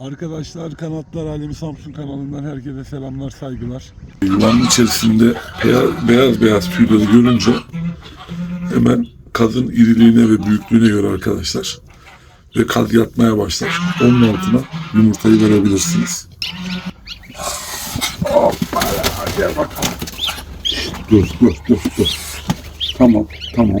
Arkadaşlar Kanatlar Alemi Samsun kanalından herkese selamlar saygılar. Yılanın içerisinde beyaz beyaz, tüyleri görünce hemen kazın iriliğine ve büyüklüğüne göre arkadaşlar ve kaz yatmaya başlar. Onun altına yumurtayı verebilirsiniz. Hoppala, gel bakalım. Dur dur dur dur. Tamam tamam.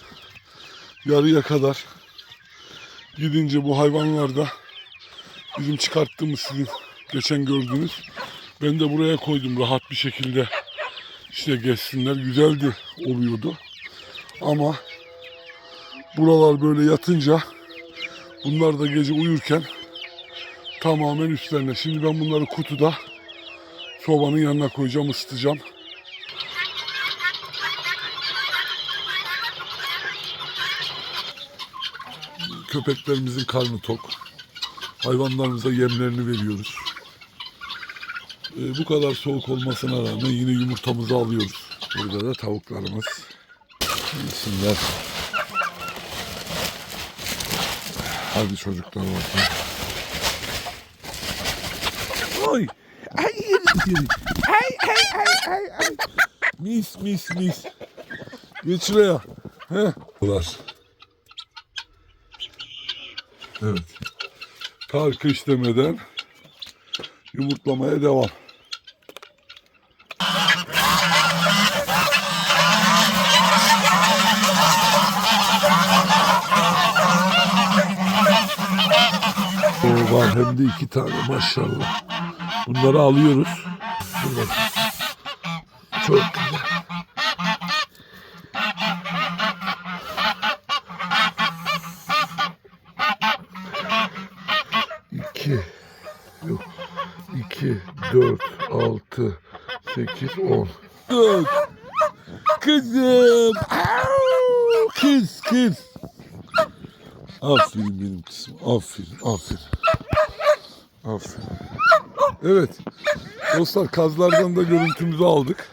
yarıya kadar gidince bu hayvanlar da bizim çıkarttığımız sizin geçen gördüğünüz ben de buraya koydum rahat bir şekilde. İşte geçsinler güzeldi oluyordu. Ama buralar böyle yatınca bunlar da gece uyurken tamamen üstlerine. Şimdi ben bunları kutuda sobanın yanına koyacağım ısıtacağım köpeklerimizin karnı tok. Hayvanlarımıza yemlerini veriyoruz. Ee, bu kadar soğuk olmasına rağmen yine yumurtamızı alıyoruz. Burada da tavuklarımız. Yesinler. Hadi çocuklar bakalım. Oy! Ay yeri yeri. Ay ay ay ay ay. Mis mis mis. Geç şuraya. He. Bunlar. Evet. Kar kış demeden yumurtlamaya devam. Oo, var hem de iki tane maşallah. Bunları alıyoruz. Bakayım. Çok güzel. İki, yok, iki, dört, altı, sekiz, on. Dört. Kızım. Kız, kız. Aferin benim kızım. Aferin, aferin. Aferin. Evet. Dostlar kazlardan da görüntümüzü aldık.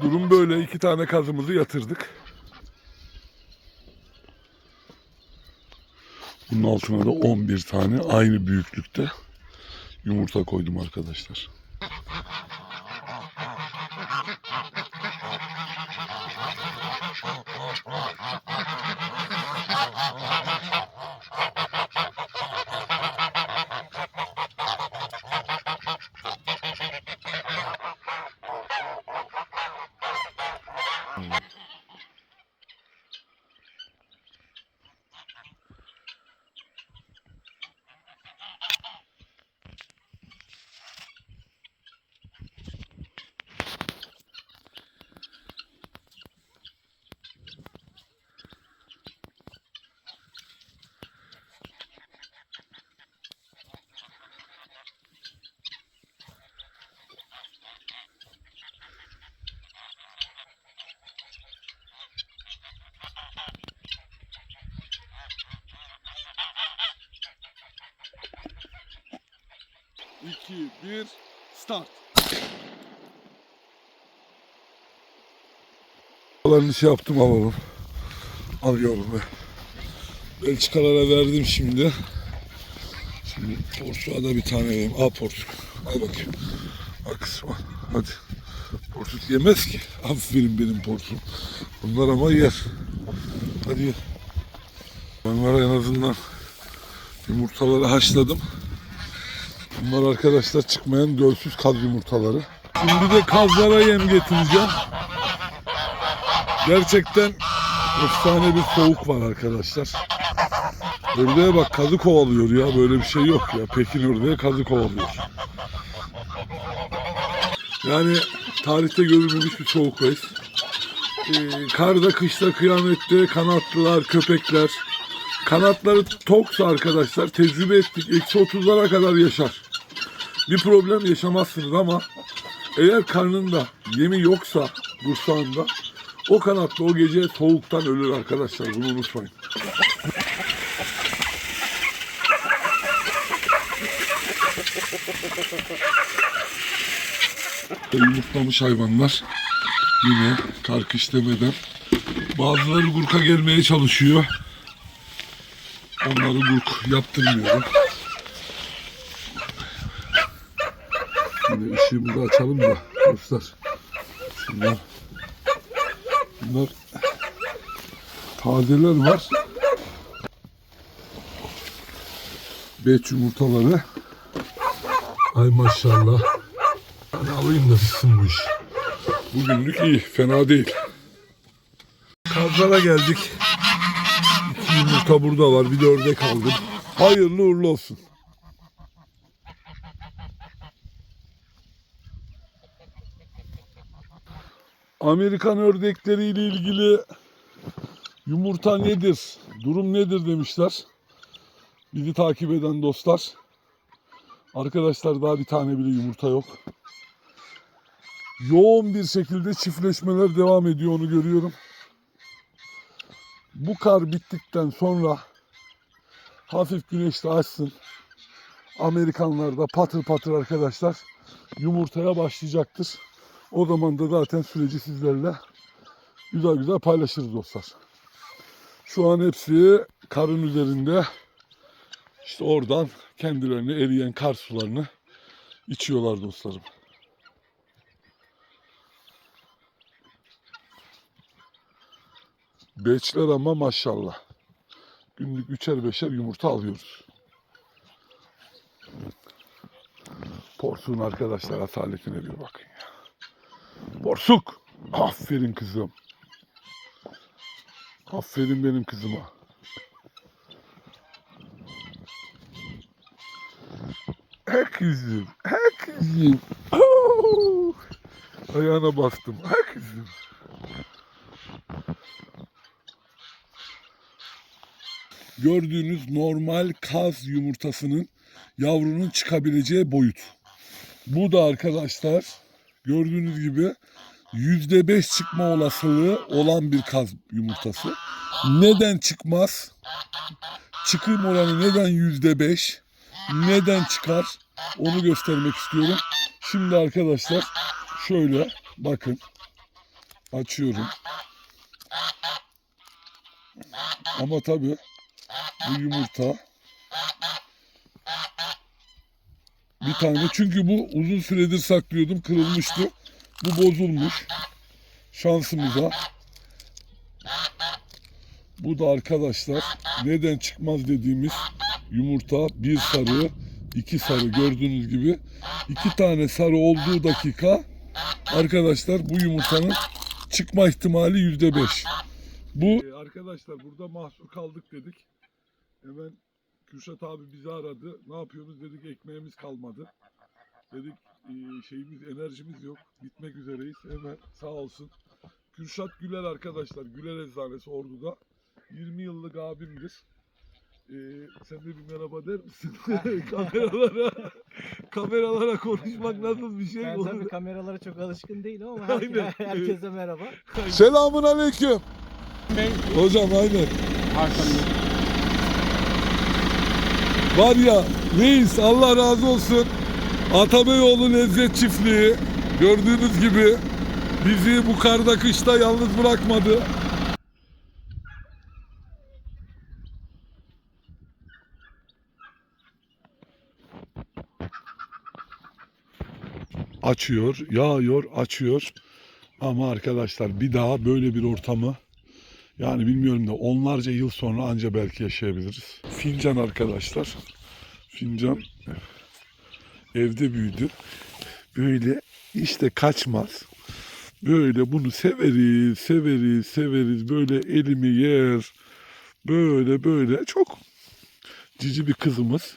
Durum böyle. iki tane kazımızı yatırdık. Bunun altına da 11 tane aynı büyüklükte yumurta koydum arkadaşlar. İki, bir, start. Kalanını şey yaptım alalım. Alıyorum ve Belçikalara verdim şimdi. Şimdi porsuğa da bir tane vereyim. Al porsuk. Al bakayım. Al kızım al. Hadi. Porsuk yemez ki. Aferin benim porsuk. Bunlar ama yer. Hadi. Onlara en azından yumurtaları haşladım. Bunlar arkadaşlar çıkmayan gölsüz kaz yumurtaları. Şimdi de kazlara yem getireceğim. Gerçekten efsane bir soğuk var arkadaşlar. Ördeğe bak kazı kovalıyor ya böyle bir şey yok ya. Pekin ördeğe kazı kovalıyor. Yani tarihte görülmemiş bir soğuktayız. Ee, karda kışta kıyamette kanatlılar, köpekler. Kanatları toksa arkadaşlar tecrübe ettik. Eksi 30'lara kadar yaşar. Bir problem yaşamazsınız ama eğer karnında yemi yoksa bursağında o kanatlı o gece soğuktan ölür arkadaşlar. Bunu unutmayın. Yumurtlamış hayvanlar yine karkış demeden bazıları gurka gelmeye çalışıyor. Onları gurk yaptırmıyorum. Şimdi ışığımızı açalım da dostlar. Bunlar, bunlar tazeler var. Beş yumurtaları. Ay maşallah. Ben alayım da sıksın bu. Bugünlük iyi, fena değil. Kazlara geldik. İki yumurta burada var, bir de ördek aldım. Hayırlı uğurlu olsun. Amerikan ördekleriyle ilgili yumurta nedir, durum nedir demişler. Bizi takip eden dostlar. Arkadaşlar daha bir tane bile yumurta yok. Yoğun bir şekilde çiftleşmeler devam ediyor onu görüyorum. Bu kar bittikten sonra hafif güneş de açsın. Amerikanlar da patır patır arkadaşlar yumurtaya başlayacaktır. O zaman da zaten süreci sizlerle güzel güzel paylaşırız dostlar. Şu an hepsi karın üzerinde. İşte oradan kendilerini eriyen kar sularını içiyorlar dostlarım. Beçler ama maşallah. Günlük üçer beşer yumurta alıyoruz. Porsuğun arkadaşlar asaletine bir bakın ya. Porsuk! Aferin kızım. Aferin benim kızıma. He kızım, he kızım. Oo! Ayağına bastım. He kızım. Gördüğünüz normal kaz yumurtasının yavrunun çıkabileceği boyut. Bu da arkadaşlar gördüğünüz gibi yüzde beş çıkma olasılığı olan bir kaz yumurtası. Neden çıkmaz? Çıkım oranı neden yüzde beş? Neden çıkar? Onu göstermek istiyorum. Şimdi arkadaşlar şöyle bakın. Açıyorum. Ama tabii bu yumurta bir tane çünkü bu uzun süredir saklıyordum kırılmıştı. Bu bozulmuş. Şansımıza. Bu da arkadaşlar neden çıkmaz dediğimiz yumurta bir sarı iki sarı gördüğünüz gibi iki tane sarı olduğu dakika arkadaşlar bu yumurtanın çıkma ihtimali yüzde beş. Bu Ee, arkadaşlar burada mahsur kaldık dedik. Hemen Kürşat abi bizi aradı. Ne yapıyoruz dedik ekmeğimiz kalmadı. Dedik e, şeyimiz enerjimiz yok. Bitmek üzereyiz. Hemen sağ olsun. Kürşat Güler arkadaşlar. Güler Eczanesi Ordu'da. 20 yıllık abimdir. Ee, sen de bir merhaba der misin? kameralara kameralara konuşmak nasıl bir şey? Ben tabii kameralara çok alışkın değilim ama Aynen. her, herkese merhaba. Selamun aleyküm. Hocam aynen. Var ya reis Allah razı olsun. Atabeyoğlu Lezzet Çiftliği gördüğünüz gibi bizi bu karda kışta yalnız bırakmadı. Açıyor, yağıyor, açıyor. Ama arkadaşlar bir daha böyle bir ortamı yani bilmiyorum da onlarca yıl sonra anca belki yaşayabiliriz. Fincan arkadaşlar. Fincan evde büyüdü. Böyle işte kaçmaz. Böyle bunu severiz, severiz, severiz. Böyle elimi yer. Böyle böyle çok cici bir kızımız.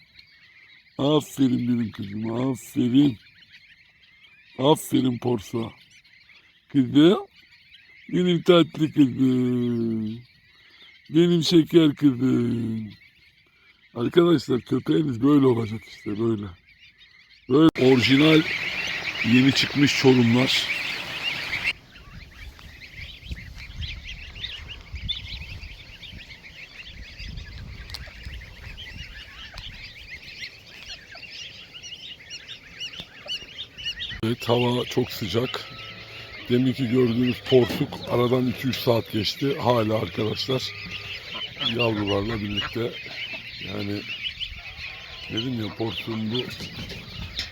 Aferin benim kızım, aferin. Aferin Porsa. Kızım, benim tatlı kızım. Benim şeker kızım. Arkadaşlar köpeğiniz böyle olacak işte böyle. Böyle orijinal yeni çıkmış çorumlar. Evet hava çok sıcak. Deminki gördüğünüz porsuk aradan 2-3 saat geçti. Hala arkadaşlar yavrularla birlikte yani dedim ya porsuğun bu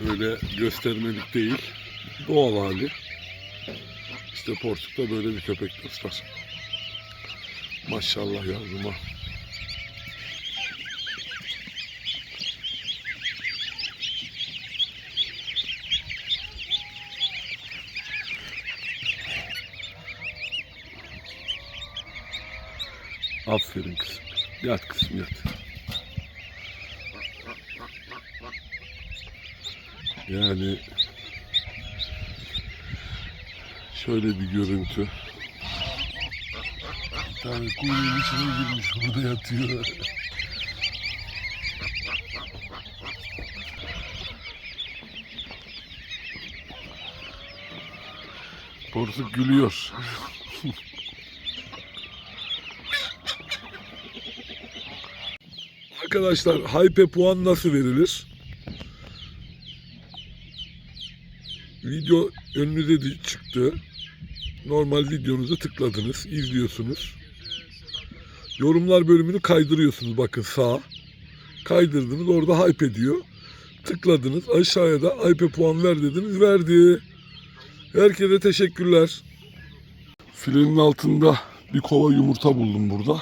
öyle göstermelik değil. Doğal hali. İşte porsukta böyle bir köpek dostlar. Maşallah yavruma. Aferin kızım. Yat kızım yat. Yani şöyle bir görüntü. Bir tane kuyunun içine girmiş burada yatıyor. Porsuk gülüyor. Arkadaşlar hype puan nasıl verilir? Video önünüze çıktı. Normal videonuzu tıkladınız, izliyorsunuz. Yorumlar bölümünü kaydırıyorsunuz bakın sağa. Kaydırdınız orada hype ediyor. Tıkladınız aşağıya da hype puan ver dediniz verdi. Herkese teşekkürler. Filenin altında bir kova yumurta buldum burada.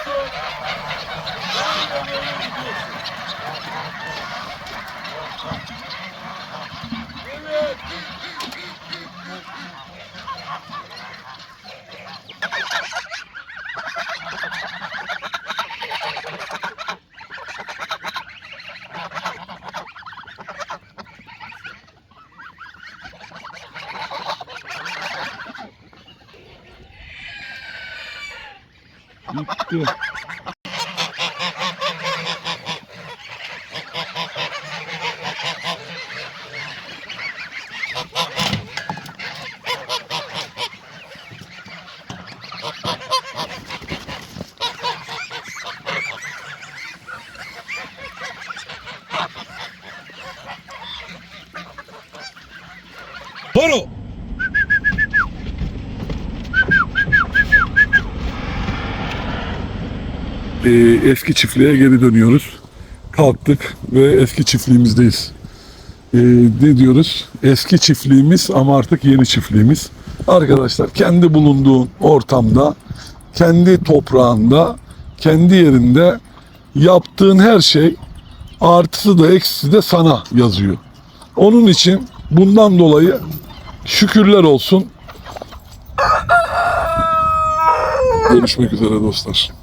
you. Ee, eski çiftliğe geri dönüyoruz. Kalktık ve eski çiftliğimizdeyiz. Ee, ne diyoruz? Eski çiftliğimiz ama artık yeni çiftliğimiz. Arkadaşlar kendi bulunduğun ortamda, kendi toprağında, kendi yerinde yaptığın her şey artısı da eksisi de sana yazıyor. Onun için bundan dolayı şükürler olsun. Görüşmek üzere dostlar.